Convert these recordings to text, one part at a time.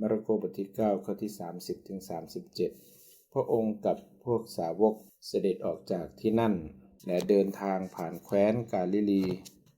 มาระโกบทที่ 9 ข้อที่ 30 ถึง 37 พระองค์กับพวกสาวกเสด็จออกจากที่นั่น และเดินทางผ่านแคว้นกาลิลี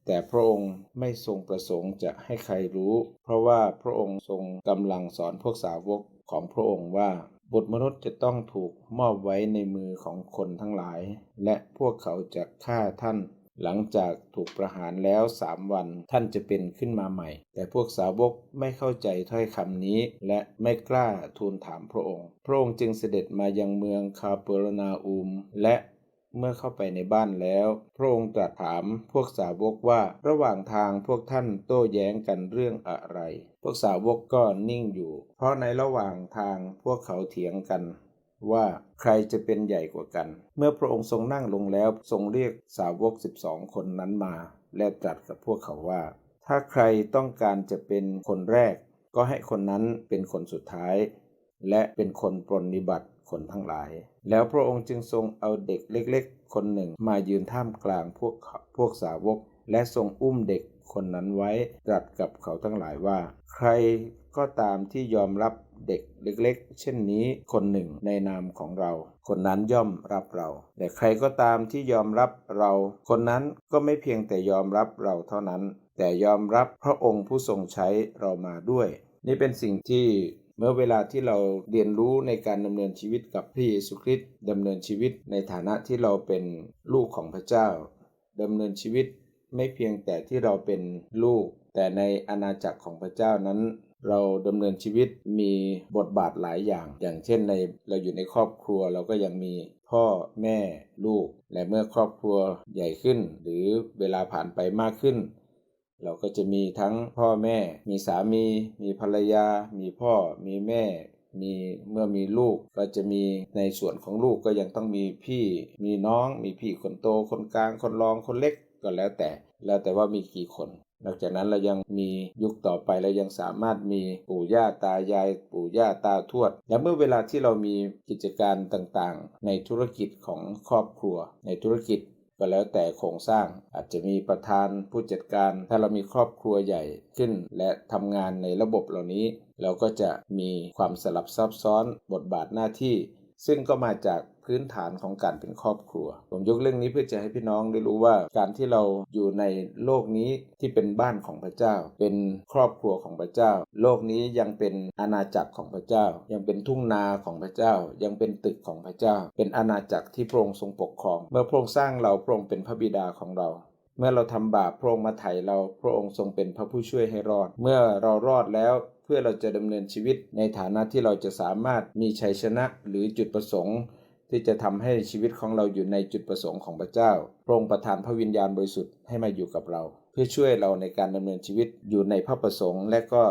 แต่พระองค์ไม่ทรงประสงค์จะให้ใครรู้ เพราะว่าพระองค์ทรงกำลังสอนพวกสาวกของพระองค์ว่าบุตรมนุษย์จะต้องถูกมอบไว้ในมือของคนทั้งหลาย และพวกเขาจะฆ่าท่าน หลังจากถูกประหารแล้วสามวันท่านจะเป็นขึ้นมาใหม่ แต่พวกสาวกไม่เข้าใจถ้อยคำนี้ และไม่กล้าทูลถามพระองค์ พระองค์จึงเสด็จมายังเมืองคาเปรนาอูมและเมื่อเข้าไปในบ้านแล้ว พระองค์ตรัสถามพวกสาวกว่าระหว่างทางพวกท่านโต้แย้งกันเรื่องอะไร พวกสาวกก็นิ่งอยู่ เพราะในระหว่างทางพวกเขาเถียงกัน ว่าใครจะเป็นใหญ่กว่ากัน เมื่อพระองค์ทรงนั่งลงแล้วทรงเรียกสาวกสิบสองคนนั้นมา และตรัสกับพวกเขาว่า ถ้าใครต้องการจะเป็นคนแรก ก็ให้คนนั้นเป็นคนสุดท้าย และเป็นคนปรนนิบัติคนทั้งหลาย แล้วพระองค์จึงทรงเอาเด็กเล็กๆ คนหนึ่งมายืนท่ามกลางพวกพวกสาวก และทรงอุ้มเด็กคนนั้นไว้ตรัสกับเขาทั้งหลายว่า ใครก็ตามที่ยอมรับ เด็กเล็กๆ เช่นนี้คนหนึ่งในนามของเรา คนนั้นย่อมรับเรา แต่ใครก็ตามที่ยอมรับเรา คนนั้นก็ไม่เพียงแต่ยอมรับเราเท่านั้น แต่ยอมรับพระองค์ผู้ทรงใช้เรามาด้วย นี่เป็นสิ่งที่เมื่อเวลาที่เราเรียนรู้ในการดำเนินชีวิตกับพระเยซูคริสต์ดำเนินชีวิตในฐานะที่เราเป็นลูกของพระเจ้าดำเนินชีวิตไม่เพียงแต่ที่เราเป็นลูก แต่ในอาณาจักรของพระเจ้านั้น เราดำเนินชีวิตมีบทบาทหลายอย่าง อย่างเช่นในเราอยู่ในครอบครัวเราก็ยังมีพ่อแม่ลูก และเมื่อครอบครัวใหญ่ขึ้น หรือเวลาผ่านไปมากขึ้น เราก็จะมีทั้งพ่อแม่ มีสามี มีภรรยา มีพ่อ มีแม่ มีเมื่อมีลูกก็จะมีในส่วนของลูกก็ยังต้องมีพี่ มีน้อง มีพี่คนโต คนกลาง คนรอง คนเล็กก็แล้วแต่ แล้วแต่ว่ามีกี่คน นอกจากนั้นเรายังมียุคต่อไปเรายังสามารถมีปู่ย่าตายาย ปู่ย่าตาทวด และเมื่อเวลาที่เรามีกิจการต่างๆ ในธุรกิจของครอบครัว ในธุรกิจก็แล้วแต่โครงสร้างอาจจะมีประธานผู้จัดการ ถ้าเรามีครอบครัวใหญ่ขึ้น และทำงานในระบบเหล่านี้ เราก็จะมีความสลับซับซ้อนบทบาทหน้าที่ ซึ่งก็มาจาก พื้นฐานของการเป็นครอบครัว ผมยกเรื่องนี้เพื่อจะให้พี่น้องได้รู้ว่าการที่เราอยู่ในโลกนี้ที่เป็นบ้านของพระเจ้า เป็นครอบครัวของพระเจ้า โลกนี้ยังเป็นอาณาจักรของพระเจ้า ยังเป็นทุ่งนาของพระเจ้า ยังเป็นตึกของพระเจ้า เป็นอาณาจักรที่พระองค์ทรงปกครอง เมื่อพระองค์สร้างเราพระองค์เป็นพระบิดาของเราเมื่อเราทำบาปพระองค์มาไถ่เราพระองค์ทรงเป็นพระผู้ช่วยให้รอด เมื่อเรารอดแล้วเพื่อเราจะดำเนินชีวิตในฐานะที่เราจะสามารถมีชัยชนะหรือจุดประสงค์ ที่จะทำให้ชีวิตของเราอยู่ในจุดประสงค์ของพระเจ้าพระองค์ประทานพระวิญญาณบริสุทธิ์ให้มาอยู่กับเรา เพื่อช่วยเราในการดำเนินชีวิตอยู่ในพระประสงค์ และก็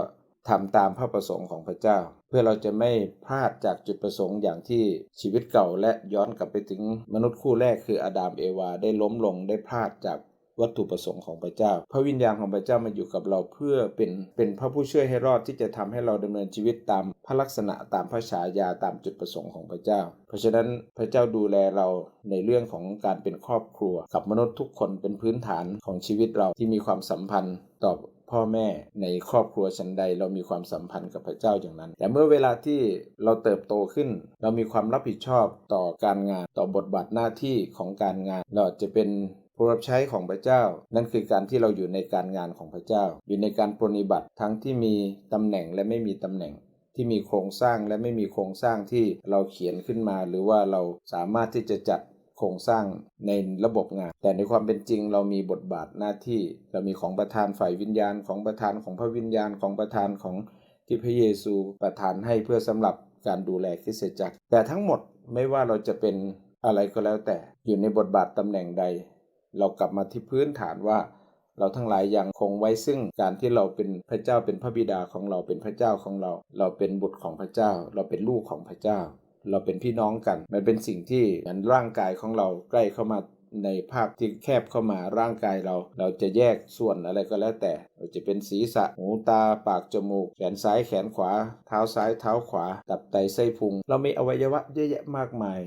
ทำตามพระประสงค์ของพระเจ้า เพื่อเราจะไม่พลาดจากจุดประสงค์อย่างที่ชีวิตเก่าและย้อนกลับไปถึงมนุษย์คู่แรกคืออาดามเอวาได้ล้มลงได้พลาดจาก วัตถุประสงค์ของพระเจ้า พระวิญญาณของพระเจ้ามาอยู่กับเราเพื่อเป็นเป็นพระผู้ช่วยให้รอดที่จะทำให้เราดำเนินชีวิตตามพระลักษณะตามพระฉายาตามจุดประสงค์ของพระเจ้า เพราะฉะนั้นพระเจ้าดูแลเราในเรื่องของการเป็นครอบครัว กับมนุษย์ทุกคนเป็นพื้นฐานของชีวิตเราที่มีความสัมพันธ์ต่อพ่อแม่ในครอบครัวชั้นใดเรามีความสัมพันธ์กับพระเจ้าอย่างนั้น แต่เมื่อเวลาที่เราเติบโตขึ้น เรามีความรับผิดชอบต่อการงานต่อบทบาทหน้าที่ของการงาน เราจะเป็น ผู้รับใช้ของพระเจ้า นั่นคือการที่เราอยู่ในการงานของพระเจ้า อยู่ในการปรนิบัติทั้งที่มีตำแหน่งและไม่มีตำแหน่งที่มีโครงสร้างและไม่มีโครงสร้างที่เราเขียนขึ้นมา หรือว่าเราสามารถที่จะจัดโครงสร้างในระบบงาน แต่ในความเป็นจริงเรามีบทบาทหน้าที่ เรามีของประธานฝ่ายวิญญาณของประธานของพระวิญญาณของประธานของที่พระเยซูประทานให้เพื่อสำหรับการดูแลคริสตจักร แต่ทั้งหมดไม่ว่าเราจะเป็นอะไรก็แล้วแต่อยู่ในบทบาทตำแหน่งใด เรากลับมาที่พื้นฐานว่า เราทั้งหลายยังคงไว้ซึ่งการที่เราเป็นพระเจ้าเป็นพระบิดาของเราเป็นพระเจ้าของเรา เราเป็นบุตรของพระเจ้า เราเป็นลูกของพระเจ้า เราเป็นพี่น้องกัน มันเป็นสิ่งที่เหมือนร่างกายของเราใกล้เข้ามาในภาพที่แคบเข้ามาร่างกายเรา เราจะแยกส่วนอะไรก็แล้วแต่เราจะเป็นศีรษะหูตาปากจมูก แขนซ้ายแขนขวา เท้าซ้ายเท้าขวา ตับไตไส้พุง เรามีอวัยวะเยอะแยะมากมาย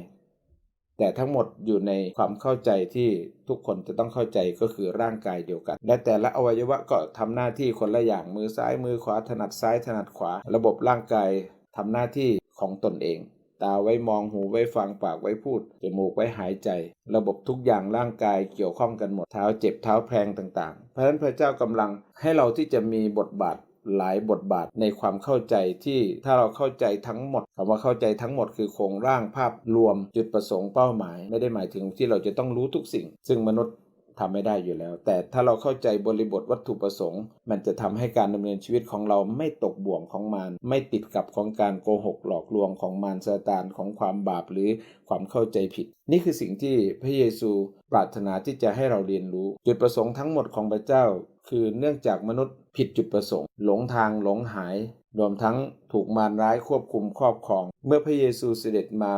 แต่ทั้งหมดอยู่ในความเข้าใจที่ทุกคนจะต้องเข้าใจก็คือร่างกายเดียวกัน และแต่ละอวัยวะก็ทำหน้าที่คนละอย่างมือซ้ายมือขวาถนัดซ้ายถนัดขวา ระบบร่างกายทำหน้าที่ของตนเอง ตาไว้มองหูไว้ฟังปากไว้พูดจมูกไว้หายใจ ระบบทุกอย่างร่างกายเกี่ยวข้องกันหมดเท้าเจ็บเท้าแพลงต่างๆ เพราะฉะนั้นพระเจ้ากำลังให้เราที่จะมีบทบาท หลายบทบาทในความเข้าใจที่ถ้าเราเข้าใจทั้งหมดคำว่าเข้าใจทั้งหมดคือโครงร่างภาพรวมจุดประสงค์เป้าหมาย ไม่ได้หมายถึงที่เราจะต้องรู้ทุกสิ่ง ซึ่งมนุษย์ทำไม่ได้อยู่แล้ว แต่ถ้าเราเข้าใจบริบทวัตถุประสงค์ มันจะทำให้การดำเนินชีวิตของเราไม่ตกบ่วงของมารไม่ติดกับของการโกหกหลอกลวงของมารซาตานของความบาปหรือความเข้าใจผิด นี่คือสิ่งที่พระเยซูปรารถนาที่จะให้เราเรียนรู้ จุดประสงค์ทั้งหมดของพระเจ้า คือเนื่องจากมนุษย์ ผิดจุดประสงค์ หลงทางหลงหาย รวมทั้งถูกมารร้ายควบคุมครอบครอง เมื่อพระเยซูเสด็จมา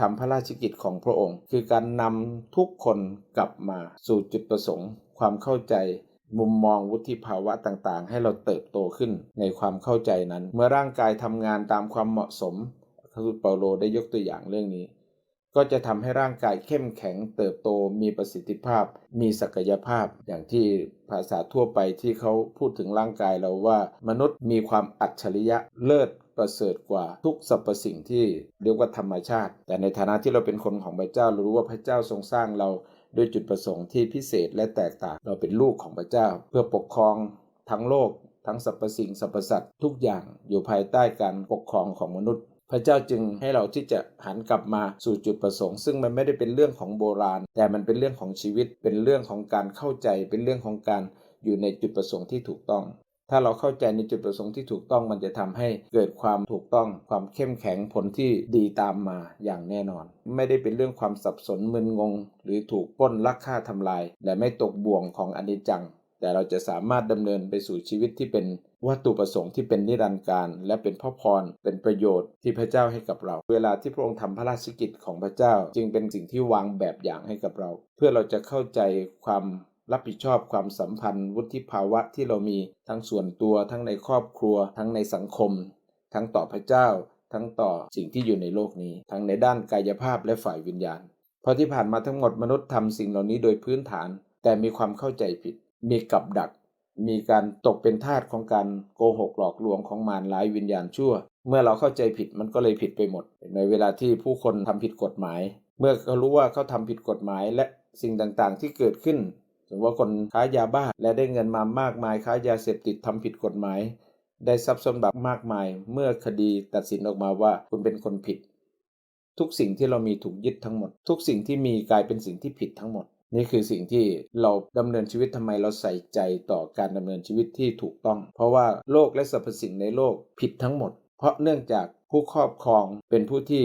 ทำพระราชกิจของพระองค์ คือการนำทุกคนกลับมาสู่จุดประสงค์ ความเข้าใจมุมมองวุฒิภาวะต่างๆ ให้เราเติบโตขึ้นในความเข้าใจนั้น เมื่อร่างกายทำงานตามความเหมาะสมพระสุตเปาโลได้ยกตัวอย่างเรื่องนี้ ก็จะทำให้ร่างกายเข้มแข็งเติบโตมีประสิทธิภาพ มีศักยภาพ อย่างที่ภาษาทั่วไปที่เขาพูดถึงร่างกายเราว่า มนุษย์มีความอัจฉริยะเลิศประเสริฐกว่าทุกสรรพสิ่งที่เรียกว่าธรรมชาติ แต่ในฐานะที่เราเป็นคนของพระเจ้าเรารู้ว่าพระเจ้าทรงสร้างเราด้วยจุดประสงค์ที่พิเศษและแตกต่าง เราเป็นลูกของพระเจ้า เพื่อปกครองทั้งโลก ทั้งสรรพสิ่งสรรพสัตว์ทุกอย่างอยู่ภายใต้การปกครองของมนุษย์ พระเจ้าจึงให้เราที่จะหันกลับมาสู่จุดประสงค์ ซึ่งมันไม่ได้เป็นเรื่องของโบราณ แต่มันเป็นเรื่องของชีวิต เป็นเรื่องของการเข้าใจ เป็นเรื่องของการอยู่ในจุดประสงค์ที่ถูกต้อง ถ้าเราเข้าใจในจุดประสงค์ที่ถูกต้องมันจะทำให้เกิดความถูกต้องความเข้มแข็งผลที่ดีตามมาอย่างแน่นอน ไม่ได้เป็นเรื่องความสับสนมึนงง หรือถูกป้นลักฆ่าทำลาย และไม่ตกบ่วงของอนิจจัง แต่เราจะสามารถดำเนินไปสู่ชีวิตที่เป็นวัตถุประสงค์ที่เป็นนิรันดร์การ และเป็นพระพร เป็นประโยชน์ที่พระเจ้าให้กับเรา เวลาที่พระองค์ทำพระราชกิจของพระเจ้า จึงเป็นสิ่งที่วางแบบอย่างให้กับเรา เพื่อเราจะเข้าใจความรับผิดชอบความสัมพันธ์ วุฒิภาวะที่เรามีทั้งส่วนตัว ทั้งในครอบครัว ทั้งในสังคม ทั้งต่อพระเจ้า ทั้งต่อสิ่งที่อยู่ในโลกนี้ ทั้งในด้านกายภาพและฝ่ายวิญญาณ เพราะที่ผ่านมาทั้งหมดมนุษย์ทำสิ่งเหล่านี้โดยพื้นฐาน แต่มีความเข้าใจผิด มีกับดัก มีการตกเป็นทาสของการโกหกหลอกลวงของมารร้ายวิญญาณชั่ว เมื่อเราเข้าใจผิดมันก็เลยผิดไปหมด ในเวลาที่ผู้คนทำผิดกฎหมาย เมื่อเขารู้ว่าเขาทำผิดกฎหมายและสิ่งต่างๆ ที่เกิดขึ้นสมมติว่าคนค้ายาบ้าและได้เงินมามากมายค้ายาเสพติดทำผิดกฎหมาย ได้ทรัพย์สมบัติมากมาย เมื่อคดีตัดสินออกมาว่าคุณเป็นคนผิด ทุกสิ่งที่เรามีถูกยึดทั้งหมด ทุกสิ่งที่มีกลายเป็นสิ่งที่ผิดทั้งหมด นี่คือสิ่งที่เราดำเนินชีวิตทำไมเราใส่ใจต่อการดำเนินชีวิตที่ถูกต้อง เพราะว่าโลกและสรรพสิ่งในโลกผิดทั้งหมด เพราะเนื่องจากผู้ครอบครองเป็นผู้ที่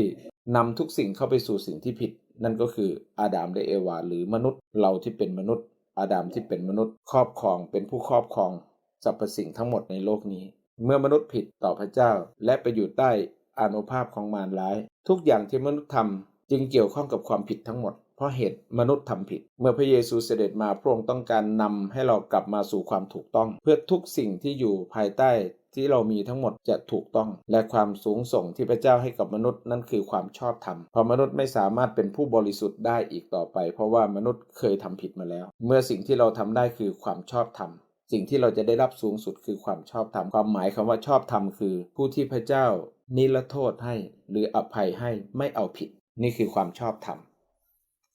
นำทุกสิ่งเข้าไปสู่สิ่งที่ผิด นั่นก็คืออาดามและเอวา หรือมนุษย์เราที่เป็นมนุษย์ อาดัมที่เป็นมนุษย์ครอบครอง เป็นผู้ครอบครองสรรพสิ่งทั้งหมดในโลกนี้ เมื่อมนุษย์ผิดต่อพระเจ้า และไปอยู่ใต้อานุภาพของมารร้าย ทุกอย่างที่มนุษย์ทำจึงเกี่ยวข้องกับความผิดทั้งหมด ราะเหตุมนุษย์ทำผิด เมื่อพระเยซูเสด็จมาพระองค์ต้องการนำให้เรากลับมาสู่ความถูกต้อง เพื่อทุกสิ่งที่อยู่ภายใต้ที่เรามีทั้งหมดจะถูกต้อง และความสูงส่งที่พระเจ้าให้กับมนุษย์นั่นคือความชอบธรรมเพราะมนุษย์ไม่สามารถเป็นผู้บริสุทธิ์ได้อีกต่อไป เพราะว่ามนุษย์เคยทำผิดมาแล้ว เมื่อสิ่งที่เราทำได้คือความชอบธรรมสิ่งที่เราจะได้รับสูงสุดคือความชอบธรรมความหมายคำว่าชอบธรรมคือ ผู้ที่พระเจ้านิรโทษให้ หรืออภัยให้ไม่เอาผิด นี่คือความชอบธรรม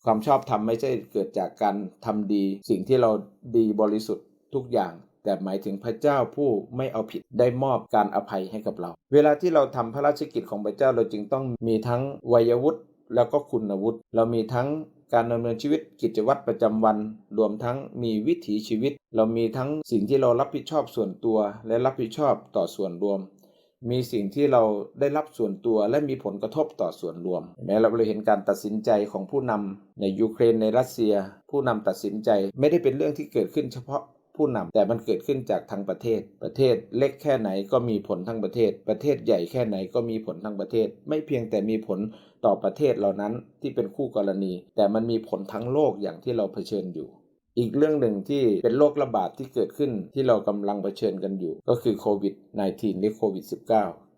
ความชอบธรรมไม่ใช่เกิดจากการทำดี สิ่งที่เราดีบริสุทธิ์ทุกอย่าง แต่หมายถึงพระเจ้าผู้ไม่เอาผิดได้มอบการอภัยให้กับเรา เวลาที่เราทำพระราชกิจของพระเจ้าเราจึงต้องมีทั้งวัยวุฒิแล้วก็คุณวุฒิเรามีทั้งการดำเนินชีวิตกิจวัตรประจำวัน รวมทั้งมีวิถีชีวิต เรามีทั้งสิ่งที่เรารับผิดชอบส่วนตัว และรับผิดชอบต่อส่วนรวม มีสิ่งที่เราได้รับส่วนตัวและมีผลกระทบต่อส่วนรวม แม้เราเลยเห็นการตัดสินใจของผู้นำในยูเครนในรัสเซีย ผู้นำตัดสินใจไม่ได้เป็นเรื่องที่เกิดขึ้นเฉพาะผู้นำแต่มันเกิดขึ้นจากทั้งประเทศ ประเทศเล็กแค่ไหนก็มีผลทั้งประเทศ ประเทศใหญ่แค่ไหนก็มีผลทั้งประเทศ ไม่เพียงแต่มีผลต่อประเทศเหล่านั้นที่เป็นคู่กรณี แต่มันมีผลทั้งโลกอย่างที่เราเผชิญอยู่ อีกเรื่องหนึ่งที่เป็นโรคระบาดที่เกิดขึ้นที่เรากำลังเผชิญกันอยู่ ก็คือโควิด -19 หรือโควิด -19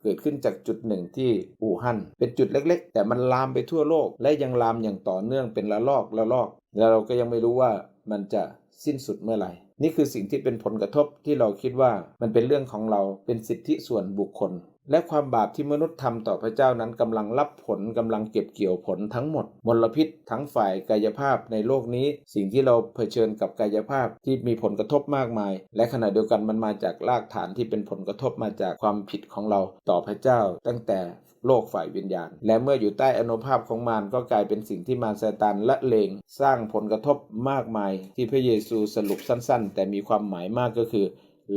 เกิดขึ้นจากจุดหนึ่งที่อู่ฮั่นเป็นจุดเล็ก ๆ แต่มันลามไปทั่วโลก และยังลามอย่างต่อเนื่องเป็นละลอกละลอก แล้วเราก็ยังไม่รู้ว่ามันจะสิ้นสุดเมื่อไหร่ นี่คือสิ่งที่เป็นผลกระทบที่เราคิดว่ามันเป็นเรื่องของเราเป็นสิทธิส่วนบุคคล และความบาปที่มนุษย์ทำต่อพระเจ้านั้นกำลังรับผลกำลังเก็บเกี่ยวผลทั้งหมด มลพิษทั้งฝ่ายกายภาพในโลกนี้ สิ่งที่เราเผชิญกับกายภาพที่มีผลกระทบมากมาย และขณะเดียวกันมันมาจากรากฐานที่เป็นผลกระทบมาจากความผิดของเราต่อพระเจ้า ตั้งแต่โลกฝ่ายวิญญาณ และเมื่ออยู่ใต้อนุภาพของมารก็กลายเป็นสิ่งที่มารซาตานละเลงสร้างผลกระทบมากมาย ที่พระเยซูสรุปสั้น ๆ แต่มีความหมายมากก็คือ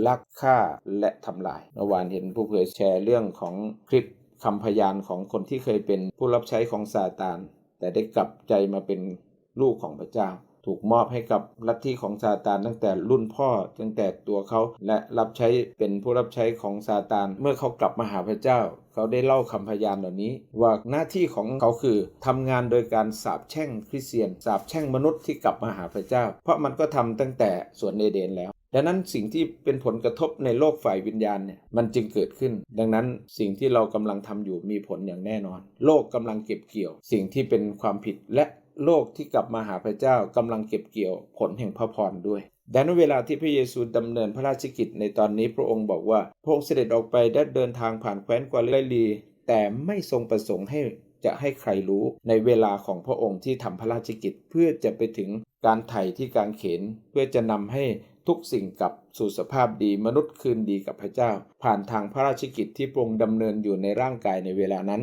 ลักฆ่าและทำลายเมื่อวานเห็นผู้เผยแชร์เรื่องของคลิปคำพยานของคนที่เคยเป็นผู้รับใช้ของซาตาน แต่ได้กลับใจมาเป็นลูกของพระเจ้า ถูกมอบให้กับลัทธิของซาตานตั้งแต่รุ่นพ่อตั้งแต่ตัวเขาและรับใช้เป็นผู้รับใช้ของซาตาน เมื่อเขากลับมาหาพระเจ้า เขาได้เล่าคำพยานเหล่านี้ ว่าหน้าที่ของเขาคือทำงานโดยการสาบแช่งคริสเตียนสาบแช่งมนุษย์ที่กลับมาหาพระเจ้า เพราะมันก็ทำตั้งแต่สวนเอเดนแล้ว ดังนั้นสิ่งที่เป็นผลกระทบในโลกฝ่ายวิญญาณเนี่ยมันจึงเกิดขึ้น ดังนั้นสิ่งที่เรากำลังทำอยู่มีผลอย่างแน่นอน โลกกำลังเก็บเกี่ยว สิ่งที่เป็นความผิดและโลกที่กลับมาหาพระเจ้ากำลังเก็บเกี่ยวผลแห่งพระพรด้วยดังนั้นเวลาที่พระเยซูดำเนินพระราชกิจในตอนนี้พระองค์บอกว่าพระองค์เสด็จออกไปได้เดินทางผ่านแคว้นกวาลิลี แต่ไม่ทรงประสงค์ให้จะให้ใครรู้ในเวลาของพระองค์ที่ทำพระราชกิจเพื่อจะไปถึงการไถ่ที่กางเขนเพื่อจะนำให้ ทุกสิ่งกลับสู่สภาพดีมนุษย์คืนดีกับพระเจ้า ผ่านทางพระราชกิจที่พระองค์ดำเนินอยู่ในร่างกายในเวลานั้น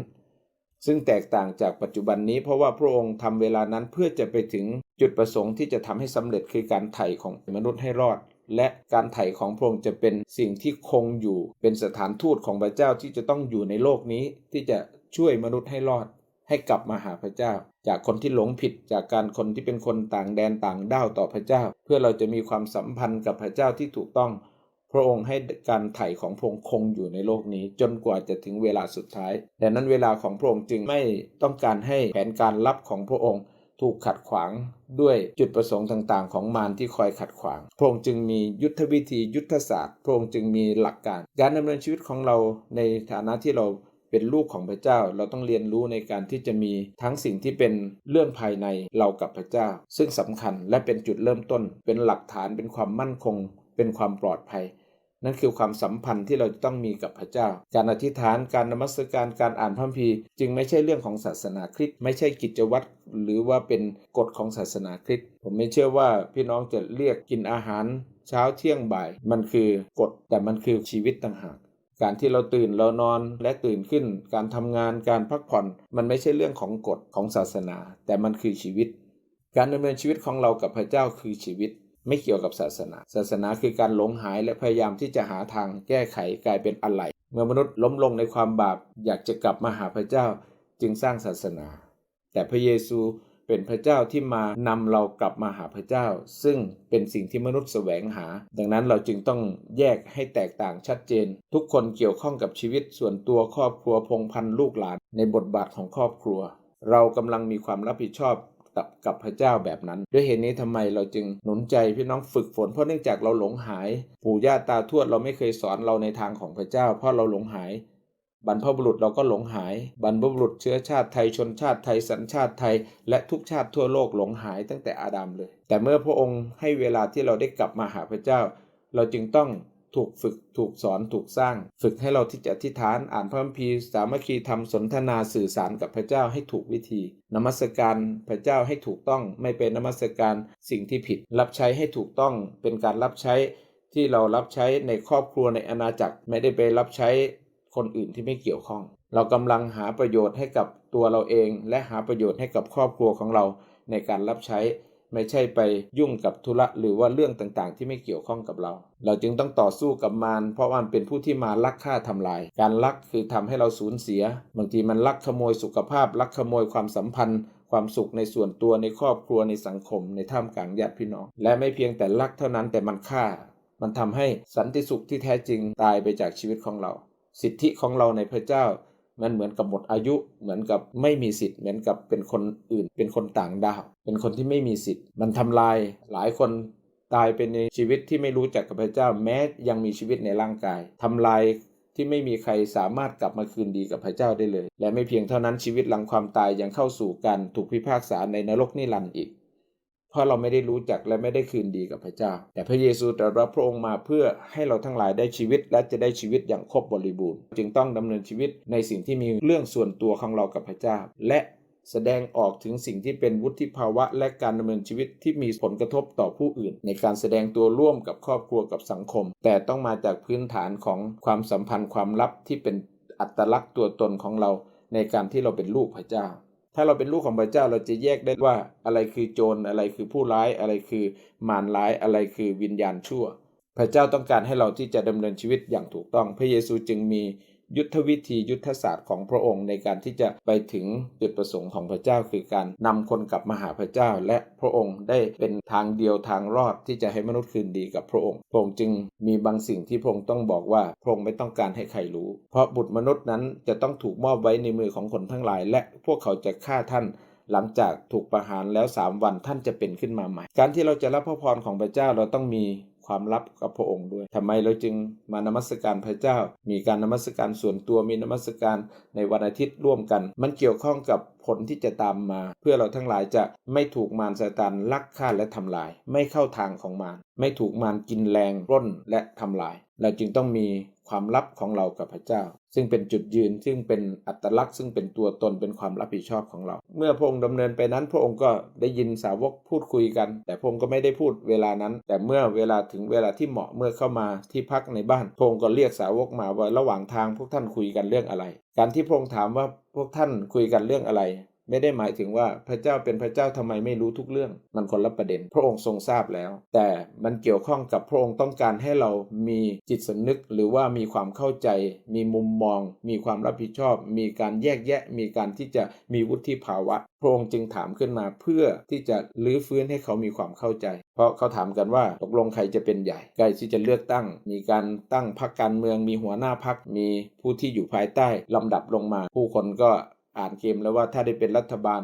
ซึ่งแตกต่างจากปัจจุบันนี้เพราะว่าพระองค์ทำเวลานั้นเพื่อจะไปถึงจุดประสงค์ที่จะทำให้สำเร็จคือการไถ่ของมนุษย์ให้รอด และการไถ่ของพระองค์จะเป็นสิ่งที่คงอยู่ เป็นสถานทูตของพระเจ้าที่จะต้องอยู่ในโลกนี้ที่จะช่วยมนุษย์ให้รอด ให้กลับมาหาพระเจ้า จากคนที่หลงผิดจากการคนที่เป็นคนต่างแดนต่างด้าวต่อพระเจ้า เพื่อเราจะมีความสัมพันธ์กับพระเจ้าที่ถูกต้อง พระองค์ให้การไถ่ของพระองค์คงอยู่ในโลกนี้ จนกว่าจะถึงเวลาสุดท้ายดังนั้นเวลาของพระองค์จึงไม่ต้องการให้แผนการลับของพระองค์ถูกขัดขวางด้วยจุดประสงค์ต่างๆ ของมารที่คอยขัดขวาง พระองค์จึงมียุทธวิธียุทธศาสตร์ พระองค์จึงมีหลักการ การดำเนินชีวิตของเราในฐานะที่เรา เป็นลูกของพระเจ้า เราต้องเรียนรู้ในการที่จะมีทั้งสิ่งที่เป็นเรื่องภายในเรากับพระเจ้า ซึ่งสำคัญและเป็นจุดเริ่มต้น เป็นหลักฐานเป็นความมั่นคง เป็นความปลอดภัย นั่นคือความสัมพันธ์ที่เราจะต้องมีกับพระเจ้า การอธิษฐานการนมัสการการอ่านพระคัมภีร์ จึงไม่ใช่เรื่องของศาสนาคริสต์ไม่ใช่กิจวัตรหรือว่าเป็นกฎของศาสนาคริสต์ผมไม่เชื่อว่าพี่น้องจะเรียกกินอาหาร เช้าเที่ยงบ่าย มันคือกฎแต่มันคือชีวิตต่างหาก การที่เราตื่นเรานอนและตื่นขึ้น การทำงานการพักผ่อน มันไม่ใช่เรื่องของกฎของศาสนา แต่มันคือชีวิต การดำเนินชีวิตของเรากับพระเจ้าคือชีวิต ไม่เกี่ยวกับศาสนา ศาสนาคือการหลงหายและพยายามที่จะหาทางแก้ไขกลายเป็นอะไรเมื่อมนุษย์ล้มลงในความบาปอยากจะกลับมาหาพระเจ้าจึงสร้างศาสนา แต่พระเยซู เป็นพระเจ้าที่มานำเรากลับมาหาพระเจ้า ซึ่งเป็นสิ่งที่มนุษย์แสวงหา ดังนั้นเราจึงต้องแยกให้แตกต่างชัดเจน ทุกคนเกี่ยวข้องกับชีวิตส่วนตัวครอบครัวพงพันลูกหลาน ในบทบาทของครอบครัว เรากำลังมีความรับผิดชอบกับกับพระเจ้าแบบนั้น ด้วยเหตุนี้ทำไมเราจึงหนุนใจพี่น้องฝึกฝนเพราะเนื่องจากเราหลงหาย ปู่ย่าตาทวดเราไม่เคยสอนเราในทางของพระเจ้า เพราะเราหลงหาย บรรพบุรุษเราก็หลงหาย บรรพบุรุษเชื้อชาติไทยชนชาติไทยสัญชาติไทย และทุกชาติทั่วโลกหลงหายตั้งแต่อาดัมเลย แต่เมื่อพระองค์ให้เวลาที่เราได้กลับมาหาพระเจ้า เราจึงต้องถูกฝึกถูกสอนถูกสร้าง ฝึกให้เราที่จะอธิษฐานอ่านพระคัมภีร์สามัคคีธรรมสนทนาสื่อสารกับพระเจ้าให้ถูกวิธี นมัสการพระเจ้าให้ถูกต้องไม่เป็นนมัสการสิ่งที่ผิด รับใช้ให้ถูกต้องเป็นการรับใช้ที่เรารับใช้ในครอบครัวในอาณาจักรไม่ได้ไปรับใช้ คนอื่นที่ไม่เกี่ยวข้อง เรากำลังหาประโยชน์ให้กับตัวเราเอง และหาประโยชน์ให้กับครอบครัวของเราในการรับใช้ไม่ใช่ไปยุ่งกับธุระหรือว่าเรื่องต่างๆ ที่ไม่เกี่ยวข้องกับเรา เราจึงต้องต่อสู้กับมารเพราะมันเป็นผู้ที่มาลักฆ่าทำลาย การลักคือทำให้เราสูญเสีย บางทีมันลักขโมยสุขภาพ ลักขโมยความสัมพันธ์ ความสุขในส่วนตัวในครอบครัวในสังคม ในท่ามกลางญาติพี่น้อง และไม่เพียงแต่ลักเท่านั้นแต่มันฆ่า มันทำให้สันติสุขที่แท้จริงตายไปจากชีวิตของเรา สิทธิของเราในพระเจ้า มันเหมือนกับหมดอายุเหมือนกับไม่มีสิทธิ์เหมือนกับเป็นคนอื่น เป็นคนต่างดาว เป็นคนที่ไม่มีสิทธิ์ มันทำลายหลายคนตายไปในชีวิตที่ไม่รู้จักกับพระเจ้า แม้ยังมีชีวิตในร่างกายทำลายที่ไม่มีใครสามารถกลับมาคืนดีกับพระเจ้าได้เลย และไม่เพียงเท่านั้นชีวิตหลังความตายยังเข้าสู่การถูกพิพากษาในนรกนิรันดร์อีก เพราะเราไม่ได้รู้จักและไม่ได้คืนดีกับพระเจ้า แต่พระเยซูตรัสว่าพระองค์มาเพื่อให้เราทั้งหลายได้ชีวิตและจะได้ชีวิตอย่างครบบริบูรณ์ จึงต้องดำเนินชีวิตในสิ่งที่มีเรื่องส่วนตัวของเรากับพระเจ้า และแสดงออกถึงสิ่งที่เป็นวุฒิภาวะ และการดำเนินชีวิตที่มีผลกระทบต่อผู้อื่น ในการแสดงตัวร่วมกับครอบครัวกับสังคม แต่ต้องมาจากพื้นฐานของความสัมพันธ์ความลับที่เป็นอัตลักษณ์ตัวตนของเรา ในการที่เราเป็นลูกพระเจ้า ถ้าเราเป็นลูกของพระเจ้าเราจะแยกได้ว่าอะไรคือโจรอะไรคือผู้ร้ายอะไรคือมารร้ายอะไรคือวิญญาณชั่ว พระเจ้าต้องการให้เราที่จะดำเนินชีวิตอย่างถูกต้อง พระเยซูจึงมี ยุทธวิธียุทธศาสตร์ของพระองค์ในการที่จะไปถึงจุดประสงค์ของพระเจ้าคือการนำคนกลับมาหาพระเจ้า และพระองค์ได้เป็นทางเดียวทางรอดที่จะให้มนุษย์คืนดีกับพระองค์พระองค์จึงมีบางสิ่งที่พระองค์ต้องบอกว่าพระองค์ไม่ต้องการให้ใครรู้ เพราะบุตรมนุษย์นั้นจะต้องถูกมอบไว้ในมือของคนทั้งหลาย และพวกเขาจะฆ่าท่านหลังจากถูกประหารแล้ว 3 วันท่านจะเป็นขึ้นมาใหม่ การที่เราจะรับพระพรของพระเจ้าเราต้องมี ความลับกับพระองค์ด้วยทำไมเราจึงมานมัสการพระเจ้า มีการนมัสการส่วนตัวมีนมัสการในวันอาทิตย์ร่วมกัน มันเกี่ยวข้องกับผลที่จะตามมา เพื่อเราทั้งหลายจะไม่ถูกมารซาตานลักฆ่าและทำลาย ไม่เข้าทางของมารไม่ถูกมารกินแรงร่นและทำลาย เราจึงต้องมี ความลับของเรากับพระเจ้า ซึ่งเป็นจุดยืนซึ่งเป็นอัตลักษณ์ ซึ่งเป็นตัวตนเป็นความรับผิดชอบของเรา เมื่อพระองค์ดำเนินไปนั้น พระองค์ก็ได้ยินสาวกพูดคุยกัน แต่พระองค์ก็ไม่ได้พูดเวลานั้น แต่เมื่อเวลาถึงเวลาที่เหมาะเมื่อเข้ามาที่พักในบ้านพระองค์ก็เรียกสาวกมาว่าระหว่างทางพวกท่านคุยกันเรื่องอะไร การที่พระองค์ถามว่าพวกท่านคุยกันเรื่องอะไร ไม่ได้หมายถึงว่าพระเจ้าเป็นพระเจ้าทำไมไม่รู้ทุกเรื่อง มันคนละประเด็น พระองค์ทรงทราบแล้ว แต่มันเกี่ยวข้องกับพระองค์ต้องการให้เรามีจิตสำนึก หรือว่ามีความเข้าใจ มีมุมมอง มีความรับผิดชอบ มีการแยกแยะ มีการที่จะมีวุฒิภาวะ พระองค์จึงถามขึ้นมาเพื่อที่จะลื้อฟื้นให้เขามีความเข้าใจ เพราะเขาถามกันว่าตกลงใครจะเป็นใหญ่ใครที่จะเลือกตั้ง มีการตั้งพรรคการเมือง มีหัวหน้าพรรคมีผู้ที่อยู่ภายใต้ลำดับลงมา ผู้คนก็ อ่านเกมแล้วว่าถ้าได้เป็นรัฐบาล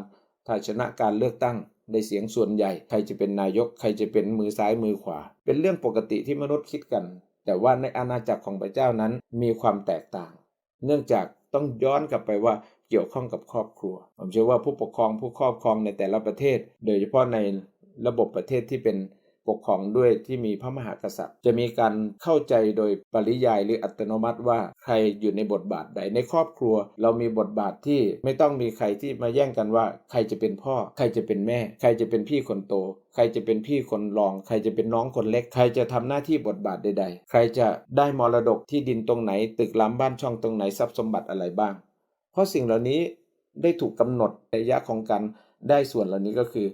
ถ้าชนะการเลือกตั้งได้เสียงส่วนใหญ่ ใครจะเป็นนายก ใครจะเป็นมือซ้ายมือขวา เป็นเรื่องปกติที่มนุษย์คิดกัน แต่ว่าในอาณาจักรของพระเจ้านั้นมีความแตกต่าง เนื่องจากต้องย้อนกลับไปว่าเกี่ยวข้องกับครอบครัว ผมเชื่อว่าผู้ปกครองผู้ครอบครองในแต่ละประเทศ โดยเฉพาะในระบบประเทศที่เป็น ปกครองด้วยที่มีพระมหากษัตริย์ จะมีการเข้าใจโดยปริยายหรืออัตโนมัติว่าใครอยู่ในบทบาทใดในครอบครัว เรามีบทบาทที่ไม่ต้องมีใครที่มาแย่งกันว่า ใครจะเป็นพ่อ ใครจะเป็นแม่ ใครจะเป็นพี่คนโต ใครจะเป็นพี่คนรอง ใครจะเป็นน้องคนเล็ก ใครจะทำหน้าที่บทบาทใด ๆ ใครจะได้มรดกที่ดินตรงไหน ตึกล้ำบ้านช่องตรงไหนทรัพย์สมบัติอะไรบ้าง เพราะสิ่งเหล่านี้ได้ถูกกำหนดระยะของการได้ส่วนเหล่านี้ก็คือ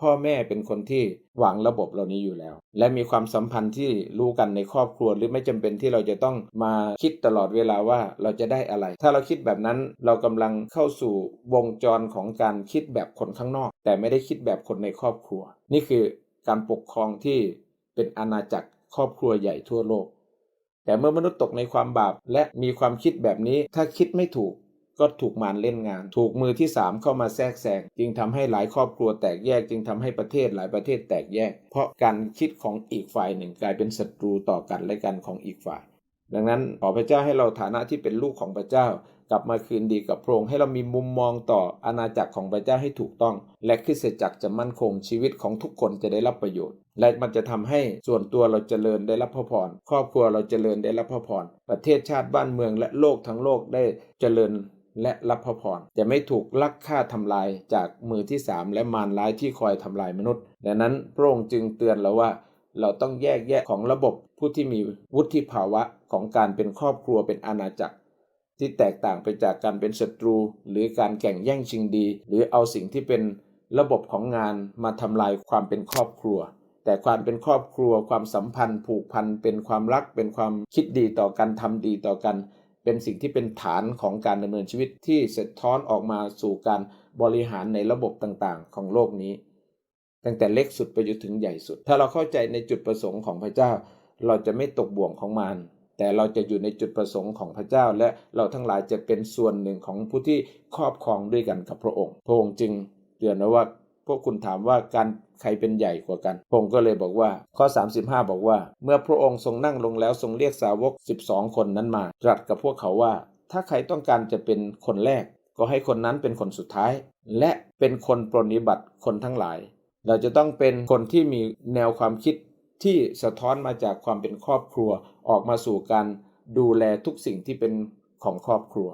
พ่อแม่เป็นคนที่วางระบบเหล่านี้อยู่แล้ว และมีความสัมพันธ์ที่รู้กันในครอบครัวหรือไม่จำเป็นที่เราจะต้องมาคิดตลอดเวลาว่าเราจะได้อะไร ถ้าเราคิดแบบนั้นเรากำลังเข้าสู่วงจรของการคิดแบบคนข้างนอก แต่ไม่ได้คิดแบบคนในครอบครัว นี่คือการปกครองที่เป็นอาณาจักรครอบครัวใหญ่ทั่วโลก แต่เมื่อมนุษย์ตกในความบาปและมีความคิดแบบนี้ถ้าคิดไม่ถูก ก็ถูกมารเล่นงาน ถูกมือที่ 3 เข้ามาแทรกแซงจึงทำให้หลายครอบครัวแตกแยก จึงทำให้ประเทศหลายประเทศแตกแยก เพราะการคิดของอีกฝ่ายหนึ่งกลายเป็นศัตรูต่อกันและกันของอีกฝ่าย ดังนั้นขอพระเจ้าให้เราฐานะที่เป็นลูกของพระเจ้ากลับมาคืนดีกับพระองค์ให้เรามีมุมมองต่ออาณาจักรของพระเจ้าให้ถูกต้อง และคริสตจักรจะมั่นคงชีวิตของทุกคนจะได้รับประโยชน์ และมันจะทำให้ส่วนตัวเราเจริญได้รับพระพรครอบครัวเราเจริญได้รับพระพรประเทศชาติบ้านเมืองและโลกทั้งโลกได้เจริญ และรับพระพรจะไม่ถูกลักฆ่าทำลายจากมือที่สามและมารร้ายที่คอยทำลายมนุษย์ดังนั้นพระองค์จึงเตือนเราว่า เราต้องแยกแยะของระบบผู้ที่มีวุฒิภาวะของการเป็นครอบครัวเป็นอาณาจักร ที่แตกต่างไปจากการเป็นศัตรู หรือการแข่งแย่งชิงดี หรือเอาสิ่งที่เป็นระบบของงานมาทำลายความเป็นครอบครัวแต่ความเป็นครอบครัวความสัมพันธ์ ผูกพันเป็นความรักเป็นความคิดดีต่อกันทำดีต่อกัน เป็นสิ่งที่เป็นฐานของการดำเนินชีวิตที่สะท้อนออกมาสู่การบริหารในระบบต่างๆ ของโลกนี้ ตั้งแต่เล็กสุดไปจนถึงใหญ่สุด ถ้าเราเข้าใจในจุดประสงค์ของพระเจ้า เราจะไม่ตกบ่วงของมารแต่เราจะอยู่ในจุดประสงค์ของพระเจ้า และเราทั้งหลายจะเป็นส่วนหนึ่งของผู้ที่ครอบครองด้วยกันกับพระองค์ พระองค์จึงเตือนว่าพวกคุณถามว่าการ ใครเป็นใหญ่กว่ากันพระองค์ก็เลยบอกว่า ข้อ 35 บอกว่า เมื่อพระองค์ทรงนั่งลงแล้วทรงเรียกสาวก 12 คนนั้นมาตรัสกับพวกเขาว่า ถ้าใครต้องการจะเป็นคนแรก ก็ให้คนนั้นเป็นคนสุดท้าย และเป็นคนปรนนิบัติคนทั้งหลาย เราจะต้องเป็นคนที่มีแนวความคิดที่สะท้อนมาจากความเป็นครอบครัวออกมาสู่การดูแลทุกสิ่งที่เป็นของครอบครัว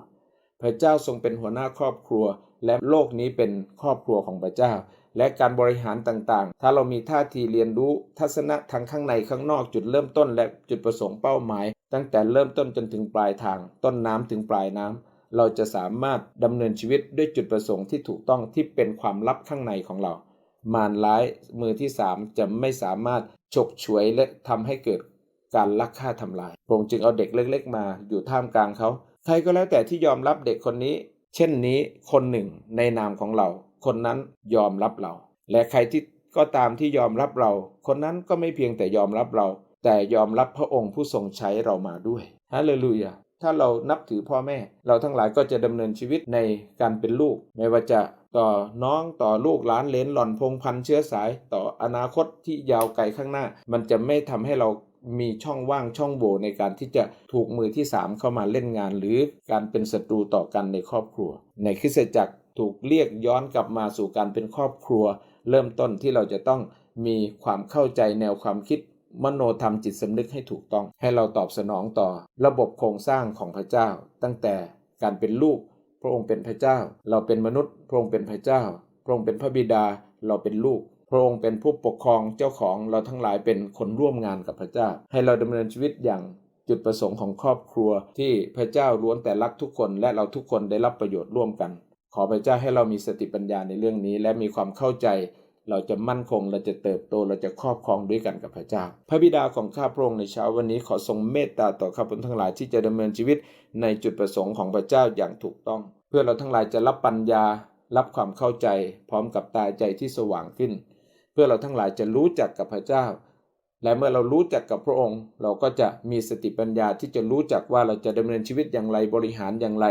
พระเจ้าทรงเป็นหัวหน้าครอบครัว และโลกนี้เป็นครอบครัวของพระเจ้า และการบริหารต่างๆ ถ้าเรามีท่าทีเรียนรู้ทัศนะทั้งข้างในข้างนอกจุดเริ่มต้น และจุดประสงค์เป้าหมาย ตั้งแต่เริ่มต้นจนถึงปลายทาง ต้นน้ำถึงปลายน้ำเราจะสามารถดำเนินชีวิตด้วยจุดประสงค์ที่ถูกต้องที่เป็นความลับข้างในของเรา มารร้ายมือที่สามจะไม่สามารถฉกฉวยและทำให้เกิดการลักฆ่าทำลายพระองค์จึงเอาเด็กเล็ก ๆ มาอยู่ท่ามกลางเขา ใครก็แล้วแต่ที่ยอมรับเด็กคนนี้ เช่นนี้คนหนึ่งในนามของเรา คนนั้นยอมรับเรา และใครที่ก็ตามที่ยอมรับเรา คนนั้นก็ไม่เพียงแต่ยอมรับเรา แต่ยอมรับพระองค์ผู้ทรงใช้เรามาด้วยฮาเลลูยาถ้าเรานับถือพ่อแม่ เราทั้งหลายก็จะดำเนินชีวิตในการเป็นลูก ไม่ว่าจะต่อน้องต่อลูกหลานเลนหล่อนพงพันเชื้อสาย ต่ออนาคตที่ยาวไกลข้างหน้า มันจะไม่ทำให้เรา มีช่องว่างช่องโหว่ในการที่จะถูกมือที่สามเข้ามาเล่นงาน หรือการเป็นศัตรูต่อกันในครอบครัว ในคริสตจักรถูกเรียกย้อนกลับมาสู่การเป็นครอบครัว เริ่มต้นที่เราจะต้องมีความเข้าใจแนวความคิดมโนธรรมจิตสำนึกให้ถูกต้อง ให้เราตอบสนองต่อ ระบบโครงสร้างของพระเจ้า ตั้งแต่การเป็นลูก พระองค์เป็นพระเจ้า เราเป็นมนุษย์ พระองค์เป็นพระเจ้า พระองค์เป็นพระบิดา เราเป็นลูก พระองค์เป็นผู้ปกครองเจ้าของเราทั้งหลายเป็นคนร่วมงานกับพระเจ้า ให้เราดำเนินชีวิตอย่างจุดประสงค์ของครอบครัวที่พระเจ้าล้วนแต่รักทุกคน และเราทุกคนได้รับประโยชน์ร่วมกัน ขอพระเจ้าให้เรามีสติปัญญาในเรื่องนี้ และมีความเข้าใจ เราจะมั่นคง เราจะเติบโตเราจะครอบครองด้วยกันกับพระเจ้า พระบิดาของข้าพระองค์ในเช้าวันนี้ขอทรงเมตตาต่อข้าพเจ้าทั้งหลายที่จะดำเนินชีวิตในจุดประสงค์ของพระเจ้าอย่างถูกต้อง เพื่อเราทั้งหลายจะรับปัญญา รับความเข้าใจ พร้อมกับตาใจที่สว่างขึ้น พื่อเราทั้งหลายจะรู้จักกับพระเจ้า และเมื่อเรารู้จักกับพระองค์ เราก็จะมีสติปัญญาที่จะรู้จักว่าเราจะดำเนินชีวิตอย่างไรบริหารอย่างไร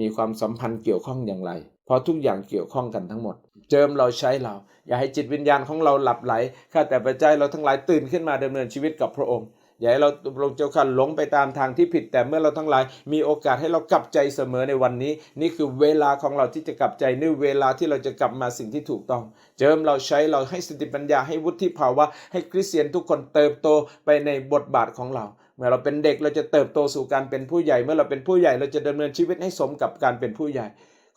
มีความสัมพันธ์เกี่ยวข้องอย่างไร เพราะทุกอย่างเกี่ยวข้องกันทั้งหมด เจิมเราใช้เรา อย่าให้จิตวิญญาณของเราหลับไหลข้าแต่พระเจ้าเราทั้งหลายตื่นขึ้นมาดำเนินชีวิตกับพระองค์ อย่าให้เราพระองเจ้าข้าหลงไปตามทางที่ผิด แต่เมื่อเราทั้งหลายมีโอกาสให้เรากลับใจเสมอในวันนี้ นี่คือเวลาของเราที่จะกลับใจนี่เวลาที่เราจะกลับมาสิ่งที่ถูกต้อง เจิมเราใช้เราให้สติปัญญาให้วุฒิภาวะ ให้คริสเตียนทุกคนเติบโตไปในบทบาทของเราเมื่อเราเป็นเด็กเราจะเติบโตสู่การเป็นผู้ใหญ่ เมื่อเราเป็นผู้ใหญ่เราจะดำเนินชีวิตให้สมกับการเป็นผู้ใหญ่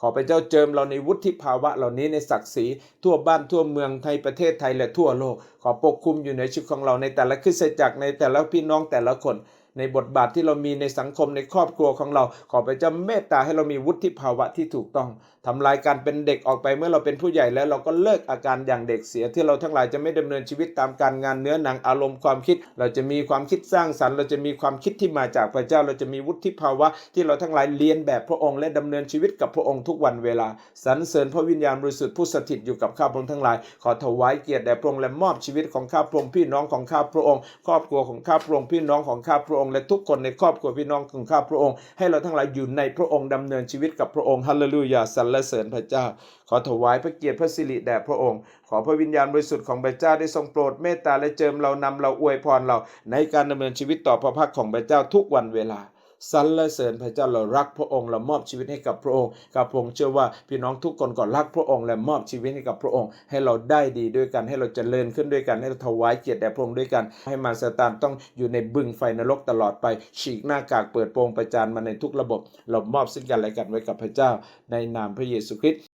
ขอพระเจ้าเจิมเราในวุฒิภาวะเหล่านี้ในศักดิ์ศรีทั่วบ้านทั่วเมืองไทยประเทศไทยและทั่วโลก ขอปกคุมอยู่ในชีวิตของเราในแต่ละคริสตจักรในแต่ละพี่น้องแต่ละคน ในบทบาทที่เรามีในสังคมในครอบครัวของเรา ขอพระเจ้าเมตตาให้เรามีวุฒิภาวะที่ถูกต้องทำลายการเป็นเด็กออกไปเมื่อเราเป็นผู้ใหญ่แล้วเราก็เลิกอาการอย่างเด็กเสียที่เราทั้งหลายจะไม่ดำเนินชีวิตตามการงานเนื้อหนังอารมณ์ความคิด เราจะมีความคิดสร้างสรรค์ เราจะมีความคิดที่มาจากพระเจ้า เราจะมีวุฒิภาวะที่เราทั้งหลายเรียนแบบพระองค์ และดำเนินชีวิตกับพระองค์ทุกวันเวลาสรรเสริญพระวิญญาณบริสุทธิ์ผู้สถิตอยู่กับข้าพระองค์ทั้งหลาย ขอถวายเกียรติแด่พระองค์และมอบชีวิตของข้าพระองค์พี่น้องของข้าพระองค์ ครอบครัวของข้าพระองค์พี่น้องของข้าพระองค์และทุกคนในครอบครัวพี่น้องของข้าพระองค์ ให้เราทั้งหลายอยู่ในพระองค์ดำเนินชีวิตกับพระองค์ฮาเลลูยาสรรเสริญพระเจ้า ขอถวายพระเกียรติพระสิริแด่พระองค์ ขอพระวิญญาณบริสุทธิ์ของพระเจ้าได้ทรงโปรดเมตตาและเจิมเรานำเราอวยพรเราในการดำเนินชีวิตต่อพระพักของพระเจ้าทุกวันเวลา สรรเสริญพระเจ้าเรารักพระองค์เรามอบชีวิตให้กับพระองค์ข้าพระองค์เชื่อว่าพี่น้องทุกคนก็รักพระองค์และมอบชีวิตให้กับพระองค์ ให้เราได้ดีด้วยกันให้เราเจริญขึ้นด้วยกันให้เราถวายเกียรติแด่พระองค์ด้วยกัน ให้มารซาตานต้องอยู่ในบึงไฟนรกตลอดไป ฉีกหน้ากากเปิดโปงประจานมาในทุกระบบ เรามอบซึ่งกันและกันไว้กับพระเจ้า ในนามพระเยซูคริสต์